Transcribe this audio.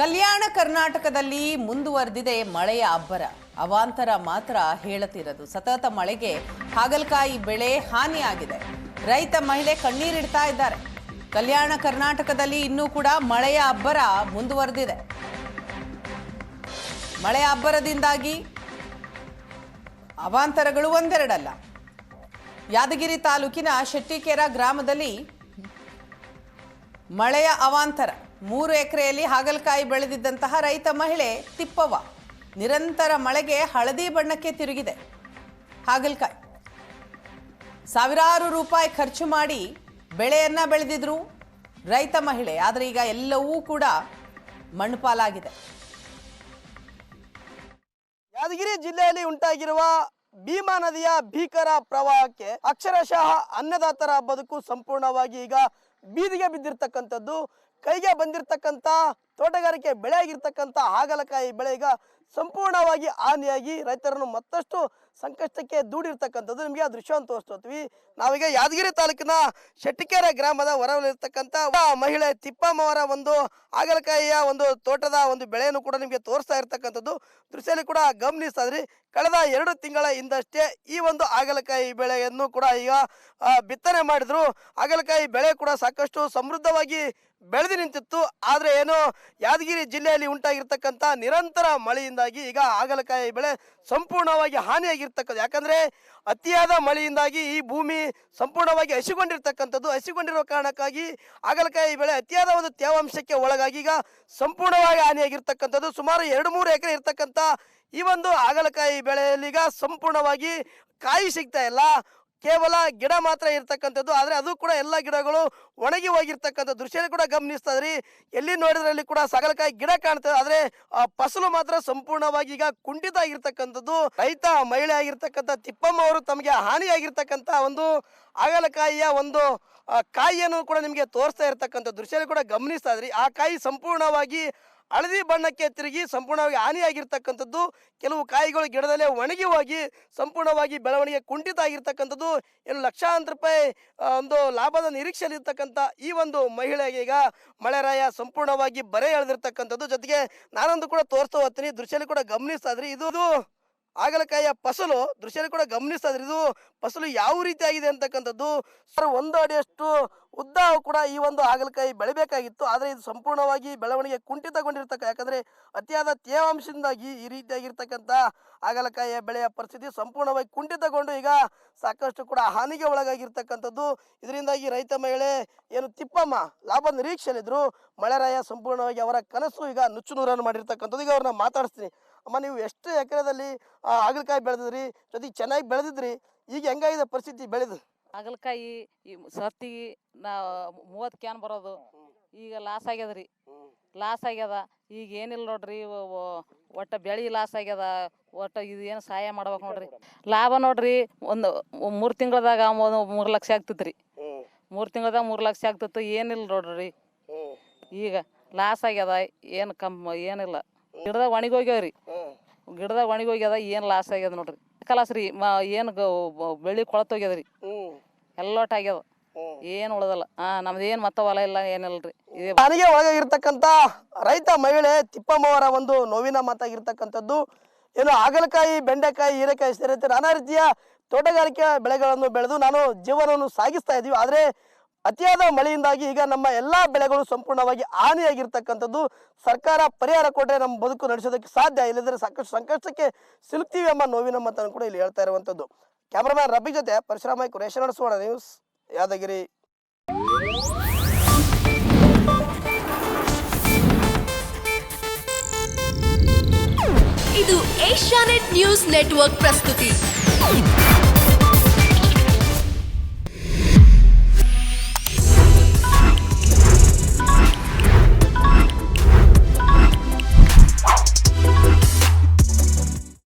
ಕಲ್ಯಾಣ ಕರ್ನಾಟಕದಲ್ಲಿ ಮುಂದುವರೆದಿದೆ ಮಳೆಯ ಅಬ್ಬರ. ಅವಾಂತರ ಮಾತ್ರ ಹೇಳತಿರದು. ಸತತ ಮಳೆಗೆ ಹಾಗಲಕಾಯಿ ಬೆಳೆ ಹಾನಿಯಾಗಿದೆ. ರೈತ ಮಹಿಳೆ ಕಣ್ಣೀರಿಡ್ತಾ ಇದ್ದಾರೆ. ಕಲ್ಯಾಣ ಕರ್ನಾಟಕದಲ್ಲಿ ಇನ್ನೂ ಕೂಡ ಮಳೆಯ ಅಬ್ಬರ ಮುಂದುವರೆದಿದೆ. ಮಳೆಯ ಅಬ್ಬರದಿಂದಾಗಿ ಅವಾಂತರಗಳು ಒಂದೆರಡಲ್ಲ. ಯಾದಗಿರಿ ತಾಲೂಕಿನ ಶೆಟ್ಟಿಕೆರ ಗ್ರಾಮದಲ್ಲಿ ಮಳೆಯ ಅವಾಂತರ. ಮೂರು ಎಕರೆಯಲ್ಲಿ ಹಾಗಲಕಾಯಿ ಬೆಳೆದಿದ್ದಂತಹ ರೈತ ಮಹಿಳೆ ತಿಪ್ಪವ್ವ. ನಿರಂತರ ಮಳೆಗೆ ಹಳದಿ ಬಣ್ಣಕ್ಕೆ ತಿರುಗಿದೆ. ಹಾಗಲಕಾಯಿ. ಸಾವಿರಾರು ರೂಪಾಯಿ ಖರ್ಚು ಮಾಡಿ ಬೆಳೆಯನ್ನ ಬೆಳೆದಿದ್ರು ರೈತ ಮಹಿಳೆ. ಆದರೆ ಈಗ ಎಲ್ಲವೂ ಕೂಡ ಮಣ್ಣುಪಾಲಾಗಿದೆ. ಯಾದಗಿರಿ ಜಿಲ್ಲೆಯಲ್ಲಿ ಉಂಟಾಗಿರುವ ಭೀಮಾ ನದಿಯ ಭೀಕರ ಪ್ರವಾಹಕ್ಕೆ ಅಕ್ಷರಶಃ ಅನ್ನದಾತರ ಬದುಕು ಸಂಪೂರ್ಣವಾಗಿ ಈಗ ಬೀದಿಗೆ ಬಿದ್ದಿರ್ತಕ್ಕಂಥದ್ದು ಕೈಗೆ ಬಂದಿರತಕ್ಕಂಥ ತೋಟಗಾರಿಕೆ ಬೆಳೆ ಆಗಿರ್ತಕ್ಕಂಥ ಹಾಗಲಕಾಯಿ ಬೆಳೆ ಈಗ ಸಂಪೂರ್ಣವಾಗಿ ಹಾನಿಯಾಗಿ ರೈತರನ್ನು ಮತ್ತಷ್ಟು ಸಂಕಷ್ಟಕ್ಕೆ ದೂಡಿರ್ತಕ್ಕಂಥದ್ದು ನಿಮಗೆ ಆ ದೃಶ್ಯವನ್ನು ತೋರಿಸ್ತೀವಿ ನಾವೀಗ ಯಾದಗಿರಿ ತಾಲೂಕಿನ ಶೆಟ್ಟಿಕೆರೆ ಗ್ರಾಮದ ಹೊರವಲ್ಲಿರ್ತಕ್ಕಂಥ ಮಹಿಳೆ ತಿಪ್ಪಮ್ಮ ಅವರ ಒಂದು ಹಾಗಲಕಾಯಿಯ ಒಂದು ತೋಟದ ಒಂದು ಬೆಳೆಯನ್ನು ಕೂಡ ನಿಮಗೆ ತೋರಿಸ್ತಾ ಇರ್ತಕ್ಕಂಥದ್ದು. ದೃಶ್ಯದಲ್ಲಿ ಕೂಡ ಗಮನಿಸ್ತಾ ಕಳೆದ ಎರಡು ತಿಂಗಳ ಹಿಂದಷ್ಟೇ ಈ ಒಂದು ಹಾಗಲಕಾಯಿ ಬೆಳೆಯನ್ನು ಕೂಡ ಈಗ ಬಿತ್ತನೆ ಮಾಡಿದ್ರು. ಹಾಗಲಕಾಯಿ ಬೆಳೆ ಕೂಡ ಸಾಕಷ್ಟು ಸಮೃದ್ಧವಾಗಿ ಬೆಳೆದು ನಿಂತಿತ್ತು. ಆದರೆ ಏನು ಯಾದಗಿರಿ ಜಿಲ್ಲೆಯಲ್ಲಿ ಉಂಟಾಗಿರ್ತಕ್ಕಂಥ ನಿರಂತರ ಮಳೆಯಿಂದಾಗಿ ಈಗ ಹಾಗಲಕಾಯಿ ಬೆಳೆ ಸಂಪೂರ್ಣವಾಗಿ ಹಾನಿಯಾಗಿರ್ತಕ್ಕಂಥ ಯಾಕಂದರೆ ಅತಿಯಾದ ಮಳೆಯಿಂದಾಗಿ ಈ ಭೂಮಿ ಸಂಪೂರ್ಣವಾಗಿ ಹಸಿಗೊಂಡಿರ್ತಕ್ಕಂಥದ್ದು. ಹಸಿಗೊಂಡಿರುವ ಕಾರಣಕ್ಕಾಗಿ ಹಾಗಲಕಾಯಿ ಬೆಳೆ ಅತಿಯಾದ ಒಂದು ತೇವಾಂಶಕ್ಕೆ ಒಳಗಾಗಿ ಈಗ ಸಂಪೂರ್ಣವಾಗಿ ಹಾನಿಯಾಗಿರ್ತಕ್ಕಂಥದ್ದು. ಸುಮಾರು ಎರಡು ಮೂರು ಎಕರೆ ಇರ್ತಕ್ಕಂಥ ಈ ಒಂದು ಹಾಗಲಕಾಯಿ ಬೆಳೆಯಲ್ಲಿ ಈಗ ಸಂಪೂರ್ಣವಾಗಿ ಕಾಯಿ ಸಿಗ್ತಾ ಇಲ್ಲ. ಕೇವಲ ಗಿಡ ಮಾತ್ರ ಇರ್ತಕ್ಕಂಥದ್ದು, ಆದರೆ ಅದು ಕೂಡ ಎಲ್ಲ ಗಿಡಗಳು ಒಣಗಿ ಹೋಗಿರ್ತಕ್ಕಂಥ ದೃಶ್ಯ ಕೂಡ ಗಮನಿಸ್ತಾ ಇದ್ರಿ. ಎಲ್ಲಿ ನೋಡಿದ್ರಲ್ಲಿ ಕೂಡ ಸಗಲಕಾಯಿ ಗಿಡ ಕಾಣ್ತದೆ, ಆದರೆ ಆ ಫಸಲು ಮಾತ್ರ ಸಂಪೂರ್ಣವಾಗಿ ಈಗ ಕುಂಠಿತ ಆಗಿರ್ತಕ್ಕಂಥದ್ದು. ರೈತ, ಮಹಿಳೆ ಆಗಿರ್ತಕ್ಕಂಥ ತಿಪ್ಪಮ್ಮ ಅವರು ತಮಗೆ ಹಾನಿಯಾಗಿರ್ತಕ್ಕಂಥ ಒಂದು ಹಾಗಲಕಾಯಿಯ ಒಂದು ಕಾಯಿಯನ್ನು ಕೂಡ ನಿಮಗೆ ತೋರಿಸ್ತಾ ಇರ್ತಕ್ಕಂಥ ದೃಶ್ಯ ಕೂಡ ಗಮನಿಸ್ತಾ ಇದ್ರಿ. ಆ ಕಾಯಿ ಸಂಪೂರ್ಣವಾಗಿ ಹಳದಿ ಬಣ್ಣಕ್ಕೆ ತಿರುಗಿ ಸಂಪೂರ್ಣವಾಗಿ ಹಾನಿಯಾಗಿರ್ತಕ್ಕಂಥದ್ದು, ಕೆಲವು ಕಾಯಿಗಳು ಗಿಡದಲ್ಲೇ ಒಣಗಿ ಹೋಗಿ ಸಂಪೂರ್ಣವಾಗಿ ಬೆಳವಣಿಗೆ ಕುಂಠಿತ ಆಗಿರ್ತಕ್ಕಂಥದ್ದು ಏನು ಲಕ್ಷಾಂತರ ರೂಪಾಯಿ ಒಂದು ಲಾಭದ ನಿರೀಕ್ಷೆಯಲ್ಲಿರ್ತಕ್ಕಂಥ ಈ ಒಂದು ಮಹಿಳೆಗೆ ಈಗ ಮಳೆರಾಯ ಸಂಪೂರ್ಣವಾಗಿ ಬರೆ ಎಳೆದಿರ್ತಕ್ಕಂಥದ್ದು. ಜೊತೆಗೆ ನಾನೊಂದು ಕೂಡ ತೋರಿಸ್ತಾ ಹೋಗ್ತೀನಿ, ದೃಶ್ಯದಲ್ಲಿ ಕೂಡ ಗಮನಿಸ್ತಾ ಇದ್ರಿ. ಇದು ಇದು ಹಾಗಲಕಾಯಿಯ ಫಸಲು ದೃಶ್ಯ ಕೂಡ ಗಮನಿಸ್ತಾ ಇದ್ರಿ ಇದು ಫಸಲು ಯಾವ ರೀತಿ ಆಗಿದೆ ಅಂತಕ್ಕಂಥದ್ದು. ಸರ್, ಒಂದು ಅಡಿಯಷ್ಟು ಉದ್ದ ಕೂಡ ಈ ಒಂದು ಹಾಗಲಕಾಯಿ ಬೆಳಿಬೇಕಾಗಿತ್ತು. ಆದರೆ ಇದು ಸಂಪೂರ್ಣವಾಗಿ ಬೆಳವಣಿಗೆ ಕುಂಠಿತಗೊಂಡಿರ್ತಕ್ಕ, ಯಾಕಂದ್ರೆ ಅತಿಯಾದ ತೇವಾಂಶದಿಂದಾಗಿ ಈ ರೀತಿಯಾಗಿರ್ತಕ್ಕಂಥ ಹಾಗಲಕಾಯಿಯ ಬೆಳೆಯ ಪರಿಸ್ಥಿತಿ ಸಂಪೂರ್ಣವಾಗಿ ಕುಂಠಿತಗೊಂಡು ಈಗ ಸಾಕಷ್ಟು ಕೂಡ ಹಾನಿಗೆ ಒಳಗಾಗಿರ್ತಕ್ಕಂಥದ್ದು. ಇದರಿಂದಾಗಿ ರೈತ ಮಹಿಳೆ ಏನು ತಿಪ್ಪಮ್ಮ ಲಾಭ ನಿರೀಕ್ಷೆಯಲ್ಲಿದ್ರು. ಮಳೆರಾಯ ಸಂಪೂರ್ಣವಾಗಿ ಅವರ ಕನಸು ಈಗ ನುಚ್ಚು ನೂರನ್ನು ಮಾಡಿರ್ತಕ್ಕಂಥದ್ದು. ಈಗ ಅವ್ರನ್ನ ಮಾತಾಡಿಸ್ತೀನಿ. ಅಮ್ಮ, ನೀವು ಎಷ್ಟು ಎಕರೆದಲ್ಲಿ ಹಾಗಲಕಾಯಿ ಬೆಳೆದಿದ್ರಿ? ಜೊತೆಗೆ ಚೆನ್ನಾಗಿ ಬೆಳೆದಿದ್ರಿ. ಈಗ ಹೆಂಗಾಗಿದೆ ಪರಿಸ್ಥಿತಿ ಬೆಳೆದು? ಹಾಗಲಕಾಯಿ, ಈ ಸರ್ತಿಗೆ ನಾ, ಮೂವತ್ತು ಕ್ಯಾನ್ ಬರೋದು. ಈಗ ಲಾಸ್ ಆಗ್ಯದ್ರಿ. ಲಾಸ್ ಆಗ್ಯದ. ಈಗ ಏನಿಲ್ಲ ನೋಡ್ರಿ ಒಟ್ಟ ಬೆಳೆ ಲಾಸ್ ಆಗ್ಯದ. ಒಟ್ಟ ಇದು ಏನು ಸಹಾಯ ಮಾಡ್ಬೇಕು ನೋಡ್ರಿ. ಲಾಭ ನೋಡ್ರಿ, ಒಂದು, ಮೂರು ತಿಂಗಳದಾಗ ಮೂರು ಲಕ್ಷ ಆಗ್ತೈತ್ರಿ. ಮೂರು ತಿಂಗಳದಾಗ ಮೂರು ಲಕ್ಷ ಆಗ್ತಿತ್ತು. ಏನಿಲ್ಲ ನೋಡ್ರಿ. ಈಗ ಲಾಸ್ ಆಗ್ಯದ. ಏನು ಕಮ್ಮ, ಏನಿಲ್ಲ. ಗಿಡದಾಗ ಒಣಗಿ ಹೋಗ್ಯಾವ್ರಿ. ಗಿಡದಾಗ ಒಣಗಿ ಹೋಗ್ಯದ ಏನು ಲಾಸ್ ಆಗ್ಯದ ನೋಡ್ರಿ. ಕಲಾಸ್ ರೀ ಮ ಏನು ಬೆಳಿ ಕೊಳತೋಗ್ಯದ ರೀ ಎಲ್ಲೋಟ್ ಆಗ್ಯದ ಏನು ಉಳದಲ್ಲ. ಹಾ ನಮ್ದು ಏನು ಮತ್ತೆ ಹೊಲ ಇಲ್ಲ ಏನಿಲ್ಲ ರೀ ಇದೇ ಹಾನಿಗೆ ಒಳಗಾಗಿರ್ತಕ್ಕಂಥ ರೈತ ಮಹಿಳೆ ತಿಪ್ಪಮ್ಮವರ ಒಂದು ನೋವಿನ ಮಾತಾಗಿರ್ತಕ್ಕಂಥದ್ದು. ಏನು ಹಾಗಲಕಾಯಿ ಬೆಂಡೆಕಾಯಿ ಹೀರೆಕಾಯಿ ಸೇರಿದಂತೆ ನಾನಾ ರೀತಿಯ ತೋಟಗಾರಿಕೆ ಬೆಳೆಗಳನ್ನು ಬೆಳೆದು ನಾನು ಜೀವನವನ್ನು ಸಾಗಿಸ್ತಾ ಇದ್ದೀವಿ. ಆದರೆ ಅತಿಯಾದ ಮಳೆಯಿಂದಾಗಿ ಈಗ ನಮ್ಮ ಎಲ್ಲ ಬೆಳೆಗಳು ಸಂಪೂರ್ಣವಾಗಿ ಹಾನಿಯಾಗಿರ್ತಕ್ಕಂಥದ್ದು ಸರ್ಕಾರ ಪರಿಹಾರ ಕೊಟ್ಟರೆ ನಮ್ಮ ಬದುಕು ನಡೆಸೋದಕ್ಕೆ ಸಾಧ್ಯ. ಇಲ್ಲದ್ರೆ ಸಾಕಷ್ಟು ಸಂಕಷ್ಟಕ್ಕೆ ಸಿಲುಕ್ತೀವಿ ಎಂಬ ನೋವಿನ ಮಾತನ್ನು ಕೂಡ ಇಲ್ಲಿ ಹೇಳ್ತಾ ಇರುವಂಥದ್ದು. ಕ್ಯಾಮ್ರಾಮನ್ ರಬ್ಬಿ ಜೊತೆ ಪರಶುರಾಮ ರೇಷನ್ ನಡೆಸೋಣ ನ್ಯೂಸ್, ಯಾದಗಿರಿ. ಇದು ಏಷ್ಯಾನೆಟ್ ನ್ಯೂಸ್ ನೆಟ್ವರ್ಕ್ ಪ್ರಸ್ತುತಿ.